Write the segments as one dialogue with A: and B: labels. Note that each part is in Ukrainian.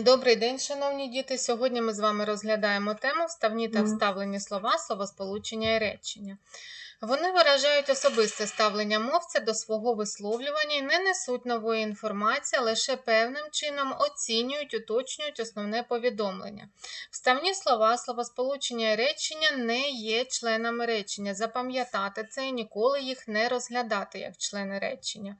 A: Добрий день, шановні діти. Сьогодні ми з вами розглядаємо тему вставні та вставлені слова, словосполучення і речення. Вони виражають особисте ставлення мовця до свого висловлювання і не несуть нової інформації, а лише певним чином оцінюють, уточнюють основне повідомлення. Вставні слова, словосполучення і речення не є членами речення. Запам'ятати це і ніколи їх не розглядати як члени речення.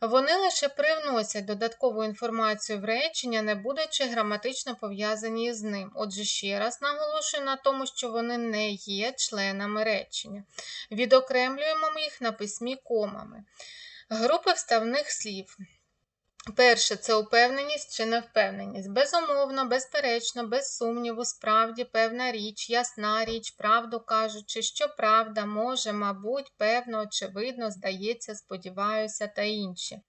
A: Вони лише привносять додаткову інформацію в речення, не будучи граматично пов'язані з ним. Отже, ще раз наголошую на тому, що вони не є членами речення. Відокремлюємо їх на письмі комами. Групи вставних слів. Перше це упевненість чи невпевненість. Безумовно, безперечно, без сумніву, справді, певна річ, ясна річ, правду кажучи, що правда, може, мабуть, певно, очевидно, здається, сподіваюся та інші.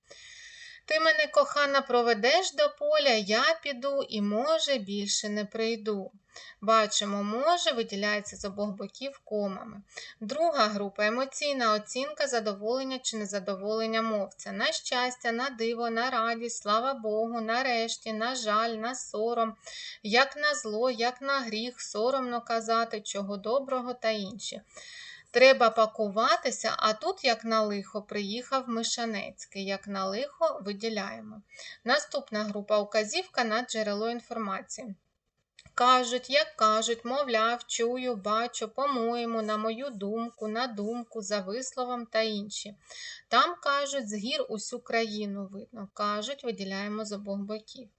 A: Ти мене, кохана, проведеш до поля, я піду і, може, більше не прийду. Бачимо, може, виділяється з обох боків комами. Друга група емоційна оцінка задоволення чи незадоволення мовця. На щастя, на диво, на радість, слава Богу, нарешті, на жаль, на сором, як на зло, як на гріх, соромно казати, чого доброго та інші. Треба пакуватися, а тут, як на лихо, приїхав Мишанецький. Як на лихо виділяємо. Наступна група указівка на джерело інформації. Кажуть, як кажуть, мовляв, чую, бачу, по-моєму, на мою думку, на думку, за висловом та інші. Там кажуть, з гір усю країну видно. Кажуть, виділяємо з обох боків.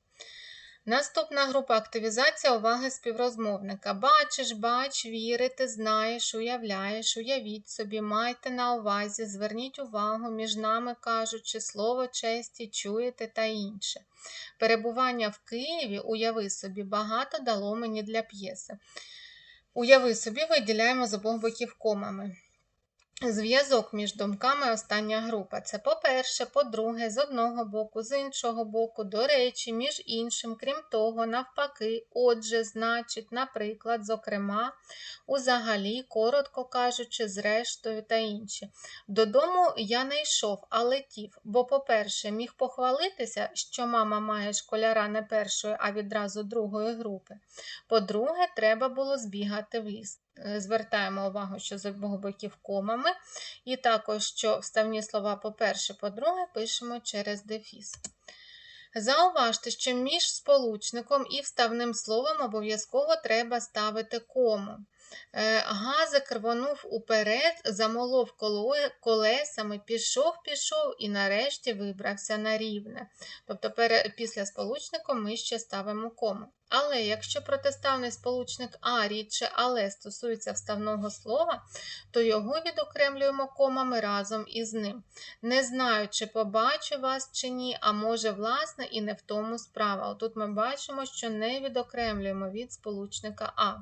A: Наступна група активізація уваги співрозмовника. Бачиш, бач, вірити, знаєш, уявляєш, уявіть собі, майте на увазі, зверніть увагу, між нами кажучи, слово честі, чуєте та інше. Перебування в Києві, уяви собі, багато дало мені для п'єси. Уяви собі, виділяємо з обох боків комами. Зв'язок між думками остання група. Це по-перше, по-друге, з одного боку, з іншого боку, до речі, між іншим, крім того, навпаки, отже, значить, наприклад, зокрема, узагалі, коротко кажучи, зрештою та інші. Додому я не йшов, а летів, бо, по-перше, міг похвалитися, що мама має школяра не першої, а відразу другої групи. По-друге, треба було збігати в ліс. Е, Звертаємо увагу, що з обох боків комами, і також, що вставні слова по-перше, по-друге, пишемо через дефіс. Зауважте, що між сполучником і вставним словом обов'язково треба ставити кому. Е, Газик рвонув уперед, замолов колесами, пішов, пішов і нарешті вибрався на рівне. Тобто після сполучником ми ще ставимо кому. Але якщо протиставний сполучник а рідше але стосується вставного слова, то його відокремлюємо комами разом із ним. Не знаю, чи побачу вас чи ні, а може, власне, і не в тому справа. Отут ми бачимо, що не відокремлюємо від сполучника А.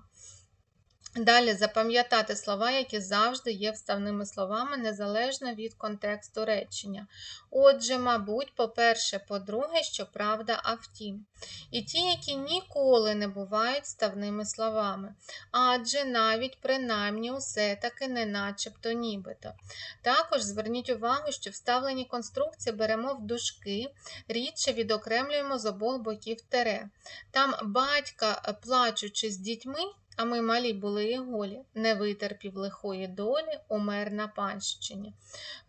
A: Далі запам'ятати слова, які завжди є вставними словами, незалежно від контексту речення. Отже, мабуть, по-перше, по-друге, що правда, а втім. І ті, які ніколи не бувають вставними словами. Адже навіть принаймні усе таки не начебто нібито. Також зверніть увагу, що вставлені конструкції беремо в дужки, рідше відокремлюємо з обох боків тере. Там батька, плачучи з дітьми, а ми малі були і голі, не витерпів лихої долі, умер на панщині.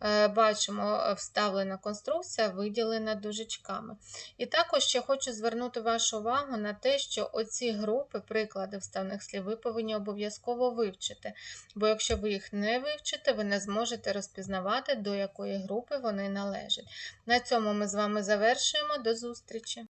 A: Е, Бачимо, е, вставлена конструкція виділена дужечками. І також ще хочу звернути вашу увагу на те, що оці групи, приклади вставних слів, ви повинні обов'язково вивчити. Бо якщо ви їх не вивчите, ви не зможете розпізнавати, до якої групи вони належать. На цьому ми з вами завершуємо. До зустрічі!